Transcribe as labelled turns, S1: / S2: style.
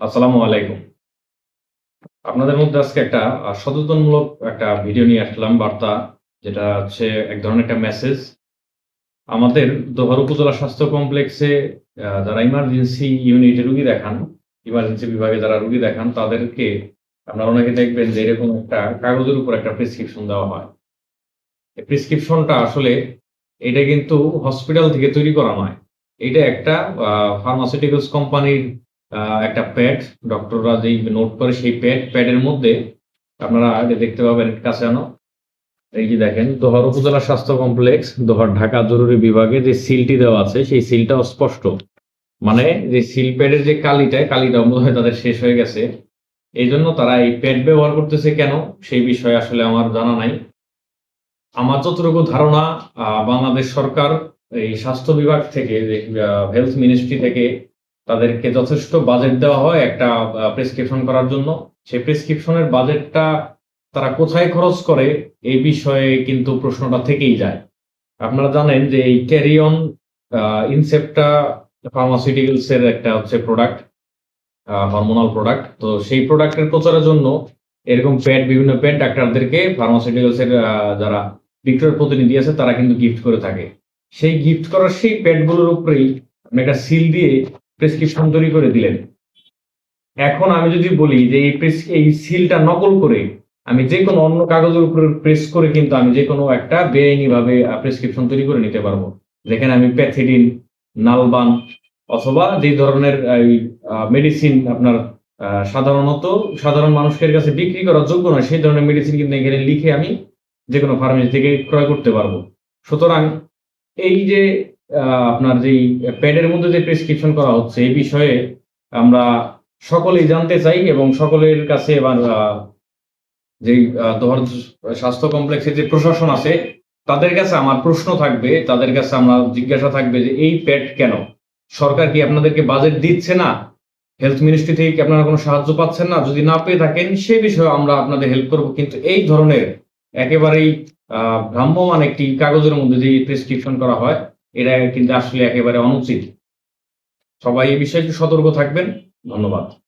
S1: আসসালামু আলাইকুম। আপনাদের মধ্যে আজকে একটা সচেতনমূলক একটা ভিডিও নিয়ে আসলাম, বার্তা, যেটা হচ্ছে এক ধরনের একটা মেসেজ আমাদের দোহার উপজেলা স্বাস্থ্য কমপ্লেক্সে যারা ইমার্জেন্সি ইউনিটে রুগী দেখান ইমার্জেন্সি বিভাগে যারা রুগী দেখান, তাদেরকে আপনারা অনেকে দেখবেন যে এরকম একটা কাগজের উপর একটা প্রেসক্রিপশন দেওয়া হয়। এই প্রেসক্রিপশনটা আসলে এটা কিন্তু হসপিটাল থেকে তৈরি করা নয়। এটা একটা ফার্মাসিউটিক্যালস কোম্পানির একটা প্যাড ডক্টররা যেই নোট করে সেই প্যাড প্যাডের মধ্যে আপনারা আগে দেখতে পাবেন, কাছে আনো। এই যে দেখেন, দোহার উপজেলা স্বাস্থ্য কমপ্লেক্স, দোহার ঢাকা জরুরি বিভাগে যে সিলটি দেওয়া আছে, সেই সিলটাও স্পষ্ট। মানে যে সিল প্যাডের যে কালিটা কালিটা মনে হয় তাদের শেষ হয়ে গেছে। এই জন্য তারা এই প্যাড ব্যবহার করতেছে কেন, সেই বিষয়ে আসলে আমার জানা নাই। আমার যতটুকু ধারণা বাংলাদেশ সরকার এই স্বাস্থ্য বিভাগ থেকে হেলথ মিনিস্ট্রি থেকে তাদেরকে যথেষ্ট বাজেট দেওয়া হয় একটা প্রেসক্রিপশন করার জন্য। সেই প্রেসক্রিপশনের বাজেটটা তারা কোথায় খরচ করে এই বিষয়ে কিন্তু প্রশ্নটা থেকেই যায়। আপনারা জানেন যে এই ক্যারিয়ন ইনসেপ্টা ফার্মাসিউটিক্যালস এর একটা হচ্ছে প্রোডাক্ট হরমোনাল প্রোডাক্ট তো সেই প্রোডাক্টের প্রচারের জন্য এরকম প্যাড বিভিন্ন প্যাড ডাক্তারদেরকে ফার্মাসিউটিক্যালস এর যারা বিক্রয় প্রতিনিধি আছে তারা কিন্তু গিফট করে থাকে। সেই গিফট করার সেই প্যাডগুলোর উপরেই আপনি একটা সিল দিয়ে প্রেসক্রিপশন তৈরি করে দিলেন। এখন আমি যদি বলি যে এই প্রেস- এই সিলটা নকল করে আমি যে কোনো অন্য কাগজের উপরে প্রেস করে কিন্তু আমি যে কোনো একটা বেআইনি ভাবে প্রেসক্রিপশন তৈরি করে নিতে পারব। যেখানে আমি প্যাথিডিন নালবান অথবা যে ধরনের মেডিসিন আপনার সাধারণত সাধারণ মানুষের কাছে বিক্রি করার যোগ্য নয়, সেই ধরনের মেডিসিন কিন্তু এখানে লিখে আমি যে কোনো ফার্মেসি থেকে ক্রয় করতে পারব। সুতরাং এই যে আপনার যেই প্যাডের মধ্যে যে প্রেসক্রিপশন করা হচ্ছে এই বিষয়ে আমরা সকলেই জানতে চাই এবং সকলের কাছে এবার আহ, দোহার স্বাস্থ্য কমপ্লেক্সের যে প্রশাসন আছে তাদের কাছে আমার প্রশ্ন থাকবে তাদের কাছে আমরা জিজ্ঞাসা থাকবে যে এই প্যাড কেন? সরকার কি আপনাদেরকে বাজেট দিচ্ছে না? হেলথ মিনিস্ট্রি থেকে কি আপনারা কোনো সাহায্য পাচ্ছেন না? যদি না পেয়ে থাকেন সে বিষয়ে আমরা আপনাদের হেল্প করব। কিন্তু এই ধরনের একেবারেই ভ্রাম্যমান একটি কাগজের মধ্যে যে প্রেসক্রিপশন করা হয় এটা কিন্তু আসলে একেবারে অনুচিত। সবাই এই বিষয়ে সতর্ক থাকবেন। ধন্যবাদ।